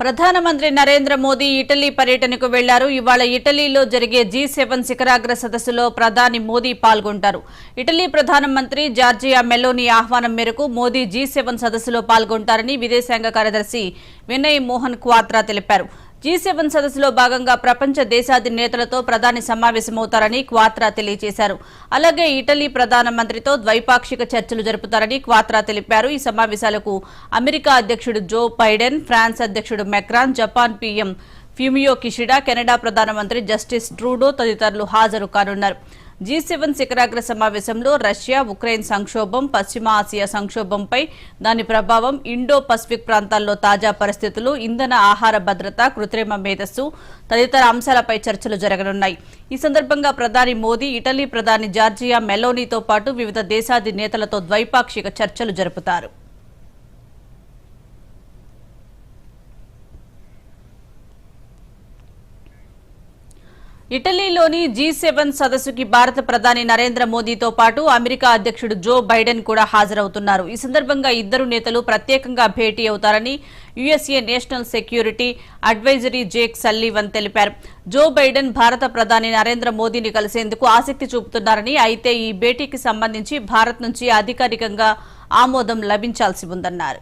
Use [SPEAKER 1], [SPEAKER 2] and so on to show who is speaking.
[SPEAKER 1] ప్రధానమంత్రి నరేంద్ర మోదీ ఇటలీ పర్యటనకు వెళ్ళారు. ఇవాళ ఇటలీలో జరిగే జీ సెవెన్ శిఖరాగ్ర సదస్సులో ప్రధాని మోదీ పాల్గొంటారు. ఇటలీ ప్రధానమంత్రి జార్జియా మెలోని ఆహ్వానం మేరకు మోదీ జీ సెవెన్ సదస్సులో పాల్గొంటారని విదేశాంగ కార్యదర్శి వినయ్ మోహన్ క్వాత్రా తెలిపారు. జీ సెవెన్ సదస్సులో భాగంగా ప్రపంచ దేశాధినేతలతో ప్రధాని సమావేశమవుతారని క్వాత్రా తెలియజేశారు. అలాగే ఇటలీ ప్రధానమంత్రితో ద్వైపాక్షిక చర్చలు జరుపుతారని క్వాత్రా తెలిపారు. ఈ సమావేశాలకు అమెరికా అధ్యక్షుడు జో బైడెన్ ఫ్రాన్స్ అధ్యక్షుడు Macron Japan PM Fumio Kishida Canada ప్రధానమంత్రి జస్టిస్ ట్రూడో తదితరులు హాజరు కానున్నారు. జీ సెవెన్ శిఖరాగ్ర సమావేశంలో రష్యా ఉక్రెయిన్ సంక్షోభం పశ్చిమ ఆసియా సంక్షోభంపై దాని ప్రభావం ఇండో పసిఫిక్ ప్రాంతాల్లో తాజా పరిస్థితులు ఇంధన ఆహార భద్రత కృత్రిమ మేధస్సు తదితర అంశాలపై చర్చలు జరగనున్నాయి. ఈ సందర్భంగా ప్రధాని మోదీ ఇటలీ ప్రధాని జార్జియా మెలోనీతో పాటు వివిధ దేశాది నేతలతో ద్వైపాక్షిక చర్చలు జరుపుతారు. ఇటలీలోని జీ సెవెన్ సదస్సుకి భారత ప్రధాని నరేంద్ర మోదీతో పాటు అమెరికా అధ్యక్షుడు జో బైడెన్ కూడా హాజరవుతున్నారు. ఈ సందర్భంగా ఇద్దరు నేతలు ప్రత్యేకంగా భేటీ అవుతారని USA national security advisory Jake Sullivan తెలిపారు. జో బైడెన్ భారత ప్రధాని నరేంద్ర మోదీని కలిసేందుకు ఆసక్తి చూపుతున్నారని అయితే ఈ భేటీకి సంబంధించి భారత్ నుంచి అధికారికంగా ఆమోదం లభించాల్సి ఉందన్నారు.